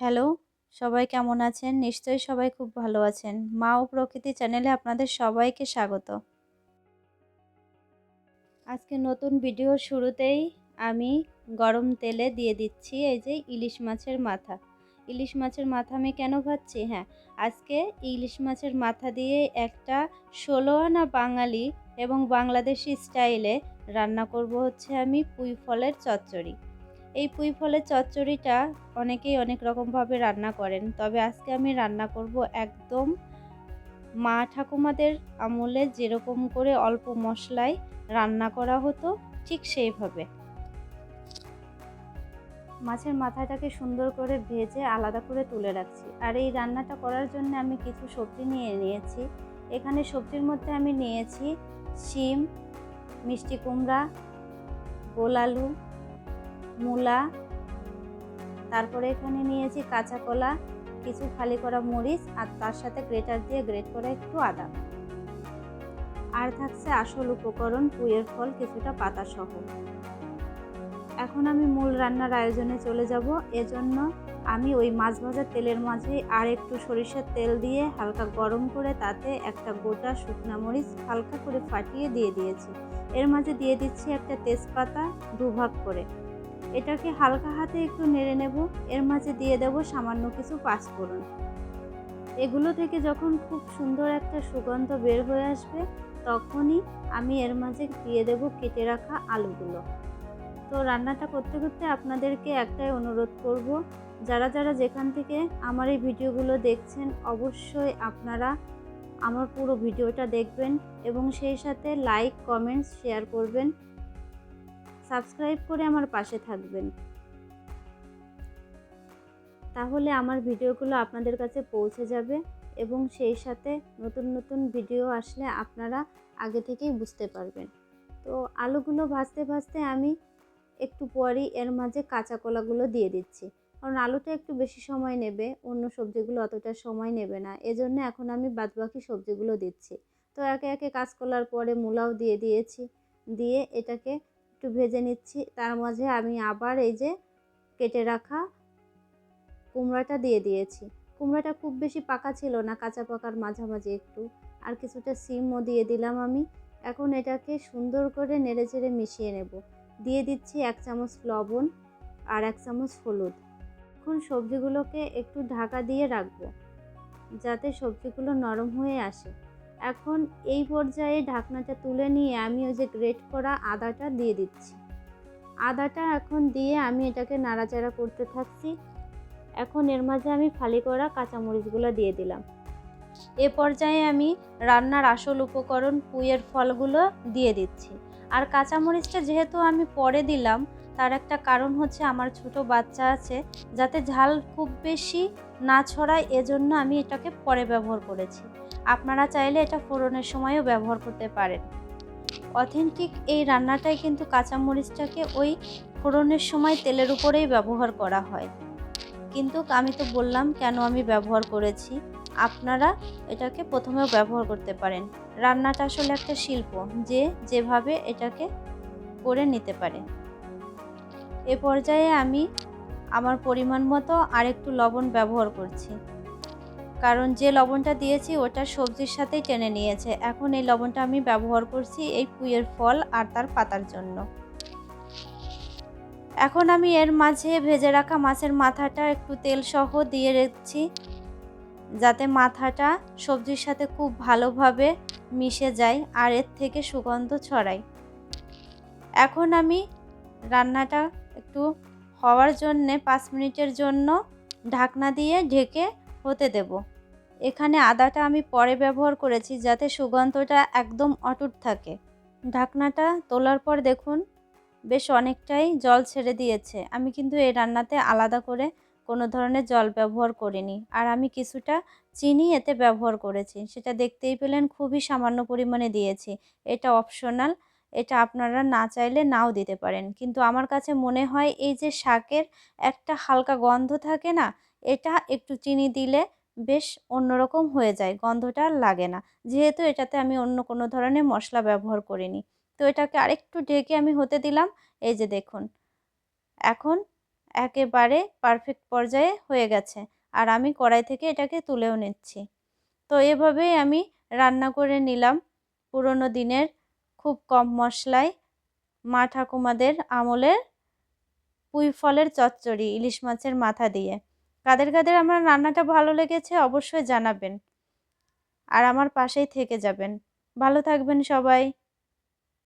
Hello, সবাই কেমন আছেন? নিশ্চয়ই সবাই খুব ভালো আছেন। মা ও প্রকৃতি চ্যানেলে আপনাদের সবাইকে স্বাগত। আজকে নতুন ভিডিওর শুরুতেই আমি গরম তেলে দিয়ে দিচ্ছি এই যে ইলিশ মাছের মাথা। ইলিশ মাছের মাথা আমি কেন ভাবছি হ্যাঁ আজকে ইলিশ মাছের মাথা দিয়ে একটা ষোলো আনা বাঙালি এবং বাংলাদেশি স্টাইলে রান্না করব হচ্ছে আমি পুঁই ফলের চচ্চড়ি। এই পুঁই ফলের চচ্চড়িটা অনেকেই অনেক রকমভাবে রান্না করেন। তবে আজকে আমি রান্না করব একদম মা ঠাকুমাদের আমলে যেরকম করে অল্প মশলায় রান্না করা হতো, ঠিক সেইভাবে। মাছের মাথাটাকে সুন্দর করে ভেজে আলাদা করে তুলে রাখছি। আর এই রান্নাটা করার জন্য আমি কিছু সবজি নিয়ে নিয়েছি। এখানে সবজির মধ্যে আমি নিয়েছি শিম, মিষ্টি কুমড়া, গোল আলু মূলা, তারপরে এখানে নিয়েছি কাঁচা কলা, কিছু খালি করা মরিচ, আর তার সাথে গ্রেটার দিয়ে গ্রেট করা একটু আদা। আর থাকছে আসল উপকরণ, পুয়ের ফল, কিছুটা পাতা সহ এখন আমি মূল রান্নার আয়োজনে চলে যাব। এজন্য আমি ওই মাছ ভাজার তেলের মাঝে আর একটু সরিষার তেল দিয়ে হালকা গরম করে তাতে একটা গোটা শুকনা মরিচ হালকা করে ফাটিয়ে দিয়ে দিয়েছি। এর মাঝে দিয়ে দিচ্ছি একটা তেজপাতা দুভাগ করে। এটাকে হালকা হাতে একটু নেড়ে নেব। এর মাঝে দিয়ে দেব সামান্য কিছু পাঁচফোড়ন। এগুলো থেকে যখন খুব সুন্দর একটা সুগন্ধ বের হয়ে আসবে, তখনই আমি এর মাঝে দিয়ে দেব কেটে রাখা আলুগুলো। তো রান্নাটা করতে করতে আপনাদেরকে একটাই অনুরোধ করব, যারা যারা যেখান থেকে আমার এই ভিডিওগুলো দেখছেন, অবশ্যই আপনারা আমার পুরো ভিডিওটা দেখবেন এবং সেই সাথে লাইক কমেন্টস শেয়ার করবেন। সাবস্ক্রাইব করে আমার পাশে থাকবেন। তাহলে আমার ভিডিওগুলো আপনাদের কাছে পৌঁছে যাবে এবং সেই সাথে নতুন নতুন ভিডিও আসলে আপনারা আগে থেকেই বুঝতে পারবেন। তো আলুগুলো ভাজতে ভাজতে আমি একটু পরই এর মাঝে কাঁচা কলাগুলো দিয়ে দিচ্ছি। কারণ আলুটা একটু বেশি সময় নেবে, অন্য সবজিগুলো অতটা সময় নেবে না। এজন্য এখন আমি বাদবাকি সবজিগুলো দিচ্ছি। তো একে একে কাঁচকলার পরে মূলাও দিয়ে দিয়েছি। দিয়ে এটাকে একটু ভেজে নিচ্ছি। তার মাঝে আমি আবার এই যে কেটে রাখা কুমড়াটা দিয়ে দিয়েছি। কুমড়াটা খুব বেশি পাকা ছিল না, কাঁচা পাকার মাঝামাঝি একটু। আর কিছুটা সিমও দিয়ে দিলাম আমি। এখন এটাকে সুন্দর করে নেড়ে চেড়ে মিশিয়ে নেব। দিয়ে দিচ্ছি এক চামচ লবণ আর এক চামচ হলুদ। এখন সবজিগুলোকে একটু ঢাকা দিয়ে রাখব, যাতে সবজিগুলো নরম হয়ে আসে। এখন এই পর্যায়ে ঢাকনাটা তুলে নিয়ে আমি ওই যে গ্রেট করা আদাটা দিয়ে দিচ্ছি। আদাটা এখন দিয়ে আমি এটাকে নাড়াচাড়া করতে থাকছি। এখন এর মাঝে আমি ফালি করা কাঁচামরিচগুলো দিয়ে দিলাম। এ পর্যায়ে আমি রান্নার আসল উপকরণ পুইয়ের ফলগুলো দিয়ে দিচ্ছি। আর কাঁচামরিচটা যেহেতু আমি পরে দিলাম, তার একটা কারণ হচ্ছে আমার ছোট বাচ্চা আছে, যাতে ঝাল খুব বেশি না ছড়ায়, এজন্য আমি এটাকে পরে ব্যবহার করেছি। আপনারা চাইলে এটা ফোড়নের সময়ও ব্যবহার করতে পারেন। অথেন্টিক এই রান্নাটায় কিন্তু কাঁচামরিচটাকে ওই ফোড়নের সময় তেলের উপরেই ব্যবহার করা হয়। কিন্তু আমি তো বললাম কেন আমি ব্যবহার করেছি? আপনারা এটাকে প্রথমেও ব্যবহার করতে পারেন। রান্নাটা আসলে একটা শিল্প যে যেভাবে এটাকে করে নিতে পারে। এ পর্যায়ে আমি আমার পরিমাণ মতো আরেকটু লবণ ব্যবহার করছি। কারণ যে লবণটা দিয়েছি ওটা সবজির সাথেই টেনে নিয়েছে। এখন এই লবণটা আমি ব্যবহার করছি এই পুইয়ের ফল আর তার পাতার জন্য। এখন আমি এর মাঝে ভেজে রাখা মাছের মাথাটা একটু তেল সহ দিয়ে রেখেছি, যাতে মাথাটা সবজির সাথে খুব ভালোভাবে মিশে যায় আর এর থেকে সুগন্ধ ছড়ায়। এখন আমি রান্নাটা একটু হওয়ার জন্যে পাঁচ মিনিটের জন্য ঢাকনা দিয়ে ঢেকে হতে দেব। এখানে আদাটা আমি পরে ব্যবহার করেছি যাতে সুগন্ধটা একদম অটুট থাকে। ঢাকনাটা তোলার পর দেখুন, বেশ অনেকটাই জল ছেড়ে দিয়েছে। আমি কিন্তু এই রান্নাতে আলাদা করে কোনো ধরনের জল ব্যবহার করিনি। আর আমি কিছুটা চিনি এতে ব্যবহার করেছি। সেটা দেখতেই পেলেন খুবই সামান্য পরিমাণে দিয়েছি। এটা অপশনাল, এটা আপনারা না চাইলে নাও দিতে পারেন। কিন্তু আমার কাছে মনে হয় এই যে শাকের একটা হালকা গন্ধ থাকে না এটা একটু চিনি দিলে বেশ অন্যরকম হয়ে যায়, গন্ধটা লাগে না। যেহেতু এটাতে আমি অন্য কোনো ধরনের মশলা ব্যবহার করিনি। তো এটাকে আরেকটু ঢেকে আমি হতে দিলাম, এই যে দেখুন। এখন একেবারে পারফেক্ট পর্যায়ে হয়ে গেছে আর আমি কড়াই থেকে এটাকে তুলেও নিচ্ছি। তো এভাবেই আমি রান্না করে নিলাম পুরনো দিনের খুব কম মশলায় মা ঠাকুমাদের আমলের পুঁই ফলের চচ্চড়ি, ইলিশ মাছের মাথা দিয়ে। কাদের কাদের আমার রান্নাটা ভালো লেগেছে অবশ্যই জানাবেন। আর আমার পাশেই থেকে যাবেন। ভালো থাকবেন সবাই।